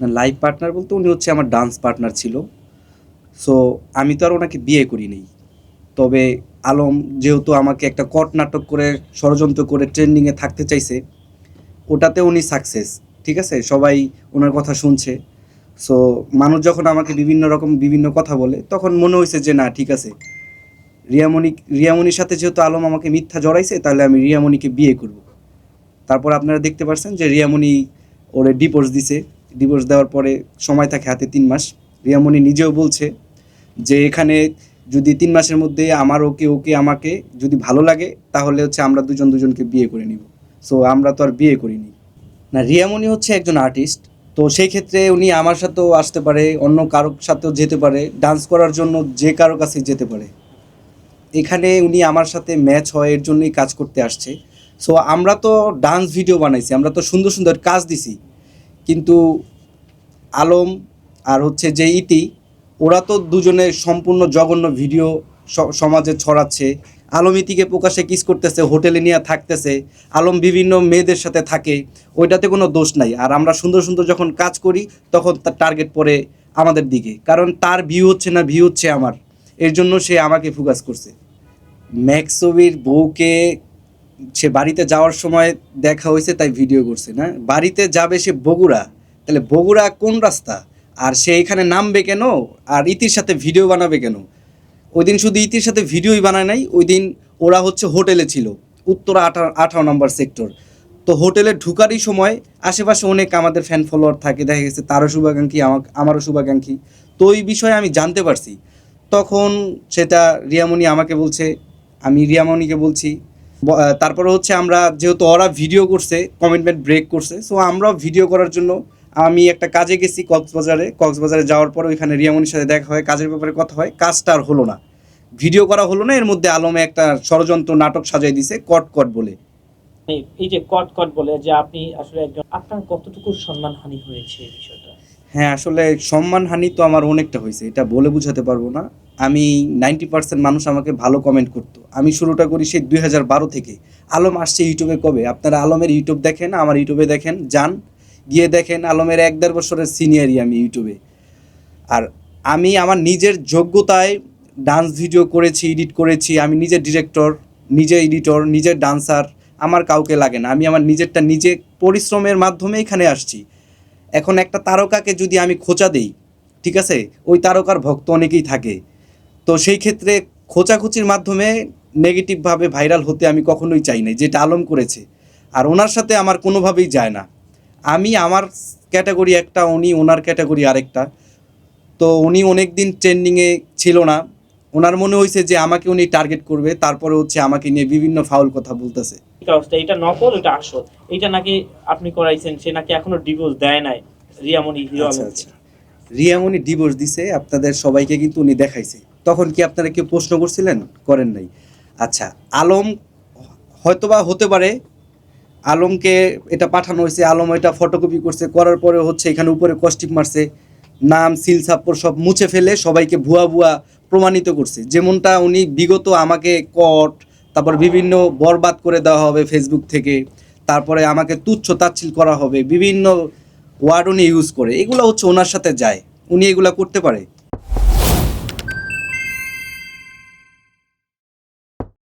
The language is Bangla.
না লাইফ পার্টনার বলতে উনি হচ্ছে আমার ডান্স পার্টনার ছিল। সো আমি তো আর ওনাকে বিয়ে করি নাই তবে আলম যেহেতু আমাকে একটা কট নাটক করে, ষড়যন্ত্র করে ট্রেন্ডিংয়ে থাকতে চাইছে, ওটাতে উনি সাকসেস ঠিক আছে? সবাই ওনার কথা শুনছে। সো মানুষ যখন আমাকে বিভিন্ন রকম বিভিন্ন কথা বলে, তখন মনে হয়েছে যে না, ঠিক আছে। রিয়ামণি, রিয়ামণির সাথে যেহেতু আলম আমাকে মিথ্যা জড়াইছে, তাহলে আমি রিয়ামণিকে বিয়ে করব। তারপর আপনারা দেখতে পাচ্ছেন যে রিয়ামণি ওরে ডিভোর্স দিছে। ডিভোর্স দেওয়ার পরে সময় থাকে হাতে তিন মাস। রিয়ামণি নিজেও বলছে যে, এখানে যদি তিন মাসের মধ্যে আমার ওকে ওকে আমাকে যদি ভালো লাগে, তাহলে হচ্ছে আমরা দুজন দুজনকে বিয়ে করে নিব। সো আমরা তো আর বিয়ে করিনি। না, রিয়ামণি হচ্ছে একজন আর্টিস্ট তো সেই ক্ষেত্রে উনি আমার সাথেও আসতে পারে, অন্য কারোর সাথেও যেতে পারে ডান্স করার জন্য যে কারও কাছে যেতে পারে। এখানে উনি আমার সাথে ম্যাচ হয়, এর জন্যই কাজ করতে আসছে। সো আমরা তো ডান্স ভিডিও বানাইছি, আমরা তো সুন্দর সুন্দর কাজ দিছি। কিন্তু আলম আর হচ্ছে যে ইতি, ওরা তো দুজনে সম্পূর্ণ জঘন্য ভিডিও সমাজে ছড়াচ্ছে। আলম ইতিকে প্রকাশে কিস করতেছে, হোটেলে নিয়ে থাকতেছে। আলম বিভিন্ন মেয়েদের সাথে থাকে, ওইটাতে কোনো দোষ নাই। আর আমরা সুন্দর সুন্দর যখন কাজ করি, তখন তার টার্গেট পড়ে আমাদের দিকে। কারণ তার ভিউ হচ্ছে না ভিউ হচ্ছে আমার। এর জন্য সে আমাকে ফোকাস করছে। ম্যাক্সবির বউকে সে বাড়িতে যাওয়ার সময় দেখা হয়েছে, তাই ভিডিও করছে, না? বাড়িতে যাবে সে বগুড়া। তাহলে বগুড়া কোন রাস্তা? আর সে এখানে নামবে কেন? আর ইতির সাথে ভিডিও বানাবে কেন? ওই দিন শুধু ইতির সাথে ভিডিওই বানায় নাই ওই দিন ওরা হচ্ছে হোটেলে ছিল, উত্তরা আঠারো আঠারো নম্বর সেক্টর। তো হোটেলে ঢুকারই সময়, আশেপাশে অনেক আমাদের ফ্যান ফলোয়ার থাকে, দেখা গেছে তারও শুভাকাঙ্ক্ষী আমার আমারও শুভাকাঙ্ক্ষী। তো ওই বিষয়ে আমি জানতে পারছি। তখন সেটা রিয়ামণি আমাকে বলছে, আমি রিয়ামণিকে বলছি তারপরে হচ্ছে আমরা যেহেতু ওরা ভিডিও করছে কমিটমেন্ট ব্রেক করছে সো আমরাও ভিডিও করার জন্য আমি একটা কাজে গেছি কক্সবাজারে। কক্সবাজারে যাওয়ার পর ওইখানে রিয়ামনির সাথে দেখা হয় কাজের ব্যাপারে কথা হয়। কাজটা আর হলো না। ভিডিও করা হলো না এর মধ্যে আলমে একটা ষড়যন্ত্র নাটক সাজাই দিছে কট কট বলে। এই- যে কট কট বলে যে আপনি আসলে একজন আপনার কতটুকু সম্মানহানি হয়েছে এই বিষয়টা? হ্যাঁ আসলে সম্মানহানি তো আমার অনেকটা হয়েছে এটা বলে বোঝাতে পারব না। আমি নাইনটি পার্সেন্ট মানুষ আমাকে ভালো কমেন্ট করতো। আমি শুরুটা করি সেই দুই হাজার বারো থেকে। আলম আসছে ইউটিউবে কবে? আপনারা আলমের ইউটিউব দেখেন আমার ইউটিউবে দেখেন যান। গিয়ে দেখেন আলমের এক দেড় বছরের সিনিয়রই আমি ইউটিউবে। আর আমি আমার নিজের যোগ্যতায় ডান্স ভিডিও করেছি এডিট করেছি, আমি নিজের ডিরেক্টর নিজে এডিটর নিজের ডান্সার আমার কাউকে লাগে না। আমি আমার নিজেরটা নিজে পরিশ্রমের মাধ্যমে এখানে আসছি। এখন একটা তারকাকে যদি আমি খোঁচা দেই, ঠিক আছে? ওই তারকার ভক্ত অনেকেই থাকে। তো সেই ক্ষেত্রে খোঁচাখুচির মাধ্যমে নেগেটিভভাবে ভাইরাল হতে আমি কখনোই চাই না যেটা আলম করেছে। আর ওনার সাথে আমার কোনোভাবেই যায় না। আমি আমার ক্যাটাগরি একটা উনি ওনার ক্যাটাগরি আরেকটা। তো উনি অনেক দিন ট্রেন্ডিংয়ে ছিল না। ওনার মনে হয়েছে যে আমাকে উনি টার্গেট করবে তারপরে হচ্ছে আমাকে নিয়ে বিভিন্ন ফাউল কথা বলতেছে। এটা নকল এটা আসল। এটা নাকি আপনি করাইছেন সে নাকি এখনও ডিভোর্স দেয় নাই রিয়ামণি হিরো আচ্ছা আচ্ছা। রিয়ামণি ডিভোর্স দিছে আপনাদের সবাইকে কিন্তু উনি দেখাইছে। তখন কি আপনারা কেউ প্রশ্ন করছিলেন? করেন নাই। আচ্ছা আলম হয়তোবা হতে পারে আলমকে এটা পাঠানো হয়েছে, আলম এটা ফটোকপি করছে, করার পরে হচ্ছে এখানে উপরে কস্টিক মারছে, নাম, সিল সাপ্পর সব মুছে ফেলে সবাইকে ভুয়া ভুয়া প্রমাণিত করছে। যেমনটা উনি বিগত আমাকে কট তারপর বিভিন্ন বরবাদ করে দেওয়া হবে ফেসবুক থেকে, তারপরে আমাকে তুচ্ছ তাচ্ছিল করা হবে, বিভিন্ন ওয়ার্ড উনি ইউজ করে, এগুলো হচ্ছে ওনার সাথে যায়, উনি এগুলা করতে পারে।